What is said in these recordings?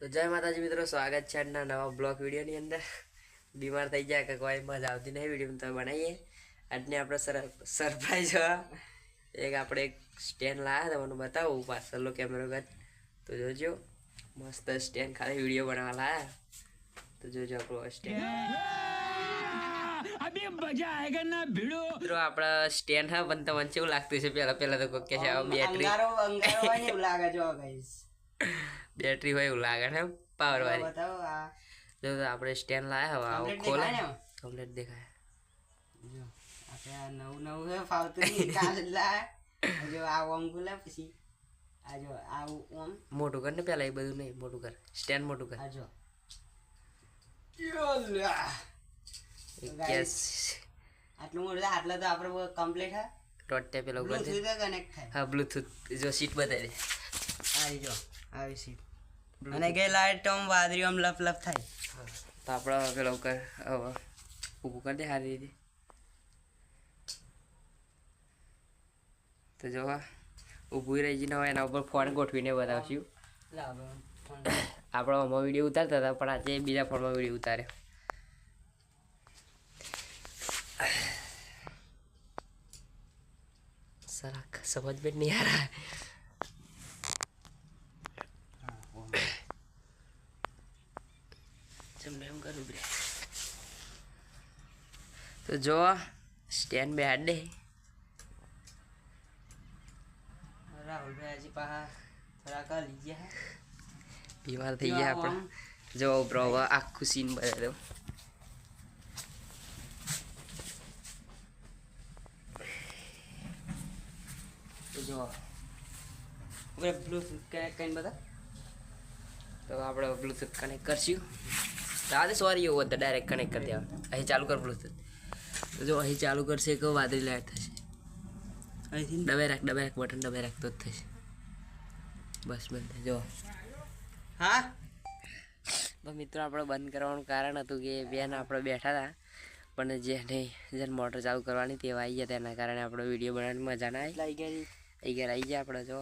તો જય માતાજી મિત્રો સ્વાગત છે આજના નવા બ્લોગ વિડીયોની અંદર. બીમાર થઈ જાય કે કોઈ મજા આવતી નહીં વીડિયો તો બનાવીએ આજને આપણે સરપ્રાઈઝ એક આપણે એક સ્ટેન્ડ લાવ્યા હતા મને બતાવું પાછળનો કેમેરો ગત તો જોજો મસ્ત સ્ટેન્ડ ખાલી વીડિયો બનાવવા લાયા. તો જોજો આપણો સ્ટેન્ડ મજા આયેગા મિત્રો આપણા સ્ટેન્ડ હા બનતા મને એવું લાગતું છે પહેલા પહેલા તો કોક કે બેટરી બેટરી હોય એવું લાગે ને પાવર વાળી. જો આપણે સ્ટેન્ડ લાયા હવે આવો ખોલે. કમ્પ્લીટ દેખાય. જો આપણે આ નવું નવું હે ફાવતું કાલ લા જો આ ઓમ ખુલે પછી આ જો આ ઓમ. મોટું કર ને પેલા એ બધું નહીં મોટું કર. સ્ટેન્ડ મોટું કર. આ જો. આટલું મોટું આટલા તો આપણે કમ્પ્લીટ હે. પેલો ઉપર દે. બ્લુટૂથ કનેક્ટ થાય. હા બ્લૂટૂથ જો સીટ બતાવી દે. આવી જો આવી સીટ અને કે લાઈટ તો આમ લફ લફ થાય. તો આપણે પેલો કર ઊભું કરી દે સારી રીતે. તો જો, ઊભું રહી જઈને એના ઉપર ફોન ગોઠવીને બતાવશું આપણે આમાં વીડિયો ઉતારતા હતા, પણ આજે બીજા ફોનમાં વીડિયો ઉતારે સરાક સમજ બેન નહીં આ તો જો સ્ટેન્ડ બે હાડે રાહુલભાઈ હજી પાછા થોડાક લીજ્યા ગયા. બીમાર થઈ ગયા આપણે. જો બ્રો આખું સીન તો જો આપણે બ્લૂટૂથ કનેક્ટ કરીને બધા તો આપણે બ્લુટૂથ કનેક્ટ કરશું. દાદા સોરી એવું હતું ડાયરેક્ટ કનેક્ટ કરી દેવા અહીં ચાલુ કર બ્લુટૂથ જો અહીં ચાલુ કરશે કે વાદળી લાઈટ થશે અહીંથી ડબે રાખ ડબે રાખ બટન ડબે રાખ તો જ થશે બસ બંધ જો હા તો મિત્રો આપણે બંધ કરવાનું કારણ હતું કે બેન આપણે બેઠા હતા પણ જેને જેને મોટર ચાલુ કરવાની તેવા આવી ગયા તેના કારણે આપણે વિડીયો બનાવવાની મજા ના આવી લઈ ગઈ અહીં ઘર આવી ગયા આપણે જો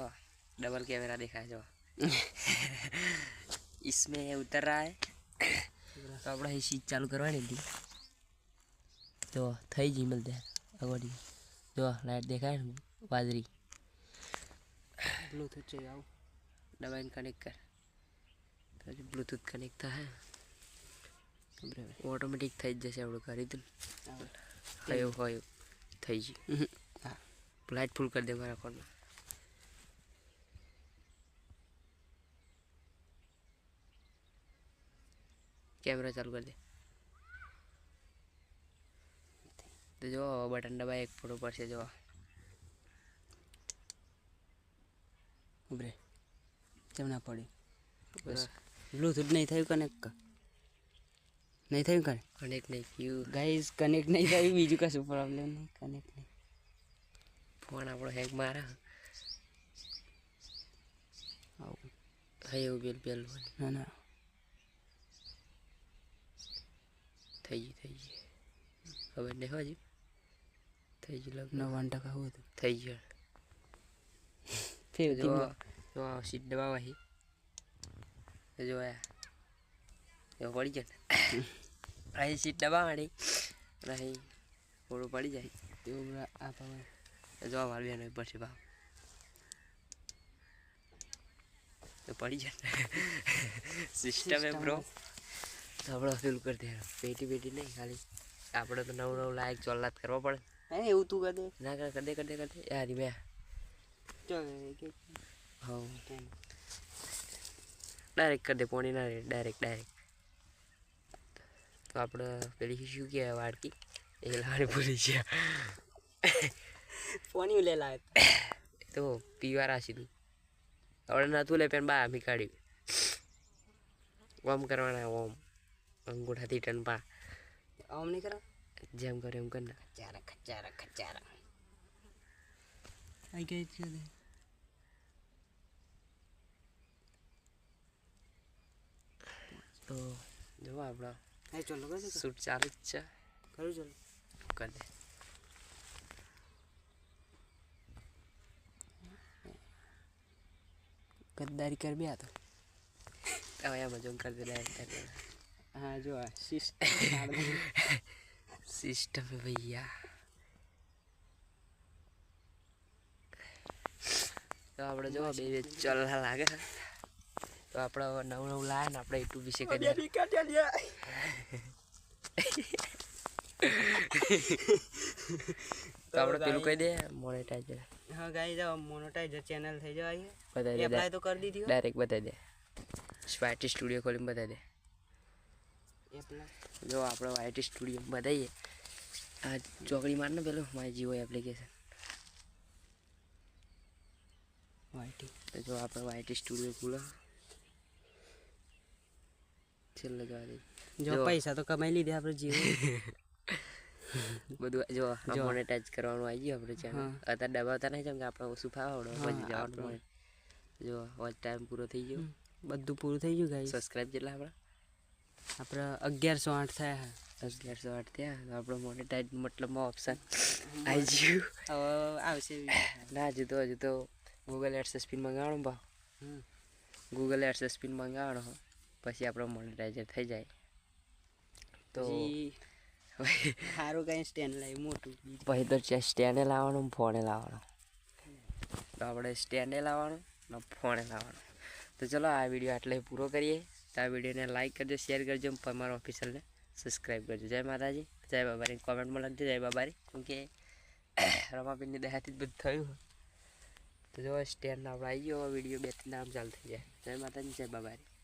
डबल कैमरा दिखा जो इसमें उतर रहा है તો આપણે અહીં સીટ ચાલુ કરવાની હતી જો થઈ ગઈ મળતે અગવડી જો લાઈટ દેખાય ને વાદળી બ્લુટૂથ છે આવું દબાઈને કનેક્ટ કર તો હજી બ્લુટૂથ કનેક્ટ થાય ઓટોમેટિક થઈ જ જશે આપણું કરી દઉં હયો હયો થઈ ગયું હા લાઈટ ફૂલ કરી દે મારા ફોનમાં કેમેરા ચાલુ કરી દે તો જો બટન દબાય એક ફોટો પડશે જો ઉભરે. કેમ ના પડી? બસ. બ્લુટૂથ નહીં થયું કનેક્ટ નહીં થયું કને કનેક્ટ નહીં થયું. ગાઈઝ કનેક્ટ નહીં થયું બીજું કશું પ્રોબ્લેમ નહીં કનેક્ટ નહીં. ફોન આપણો હેંગ મારા. આવું. હા એવું પેલું પેલું ના ના. થઈ ગયું થઈ ગયું. ખબર નહીં હજી. થઈ ગયું લગ્ન. નવ્વાણું ટકા હું હતું. થઈ ગયું. ફેર જો જો સીટ દબાવાહી જો આ. જો પડી જાય અહીં સીટ દબાવવાની. અહીં થોડું પડી જાય. એવું આ પાવા જો મારી બેન પછી ભાવ. તો પડી જાય સિસ્ટમ એ બ્રો આપણે પેલું કરી દે પેટી પેટી નહીં ખાલી. આપણે તો નવું નવું લાયક ચોલ્લાત કરવા પડે. હે એવું તું કદે ના કર કદે કદે કદે યાર મેં ચો કે. હો ડાયરેક્ટ કદે પોણી ના ડાયરેક્ટ ડાયરેક્ટ તો આપણે પેલી શું કહેવાય વાડકી? એ લાવાની ભૂલી ગયા. પોણી લે લાવે. તો પીવા રાશી તું. હવે નતું લે પેન બા કાઢ્યું ઓમ કરવાના ઓમ. અંગૂઠાથી ટનપા. ઓમ નહીં કરો જેમ કરે એમ કર ના ખચારા ખચારા ખચારા આઈ ગઈ છે તો જો આપણા એ ચાલો કરે છે શૂટ ચાલુ જ છે. કરું ચાલો. કરી દે. ગદ્દારી કર બે આ તો. હવે એમ જ કરી દે હા જો આ સિસ્ટમ है ભૈયા તો આપણે જો બે બે ચલા લાગે. તો આપણે નવું નવું લાવે ને આપણે યુટ્યુબ વિશે કરી તો આપણે પેલું કહી દે મોનેટાઈઝર હા ગાઈ જાઓ મોનેટાઈઝર ચેનલ થઈ જાય બતાવી દે એપ્લાય તો કરી દીધી ડાયરેક્ટ બતાવી દે. સ્વાટી સ્ટુડિયો ખોલીને બતાવી દે. જો આપણે વાયટી સ્ટુડિયો બતાવીએ આ ચોકડી મારને પેલું મારી જીઓ એપ્લિકેશન વાયટી તો જો આપણે વાયટી સ્ટુડિયો ખુલો. છેલ્લે જવા દઈએ. જો. પૈસા તો કમાઈ લીધે આપણે જીઓ. બધું જો. મોનેટાઈઝ કરવાનું આવી ગયું આપણે ચેનલ અત્યારે દબાવતા નહીં જેમ કે આપણે ઓછું ફાવડો પછી જવાનું. જો ઓલ ટાઈમ પૂરો થઈ ગયો. બધું પૂરું થઈ ગયું ગાઈ સબસ્ક્રાઇબ જેટલા આપણા. આપણે અગિયારસો આઠ થયા અગિયારસો આઠ થયા તો આપણે મોનેટાઈઝ મતલબમાં ઓપ્શન આવી ગયું. હવે આવશે ના હજુ તો હજુ તો ગૂગલ એડ્સ સ્પીન મંગાવવાનું બા. ગૂગલ એડ્સ સ્પીન મંગાવવાનો પછી આપણો મોનેટાઈઝર થઈ જાય. તો સારું કઈ સ્ટેન્ડ લાવી મોટું પછી તો સ્ટેન્ડે લાવવાનું ફોને લાવવાનું. તો આપણે સ્ટેન્ડે લાવવાનું ને ફોને લાવવાનું. તો ચલો આ વીડિયો આટલે પૂરો કરીએ. તો આ વિડીયોને લાઈક કરજો શેર કરજો મારા ઓફિસરને સબસ્ક્રાઈબ કરજો. જય માતાજી, જય બાબારી. કોમેન્ટમાં લખજો, જય બાબારી. કેમ કે રમાબીનની દયાથી જ બધું થયું. તો જો સ્ટેન્ડ આપણે આવી ગયો વીડિયો બે ત્રણ નામ ચાલુ થઈ જાય. જય માતાજી, જય બાબારી.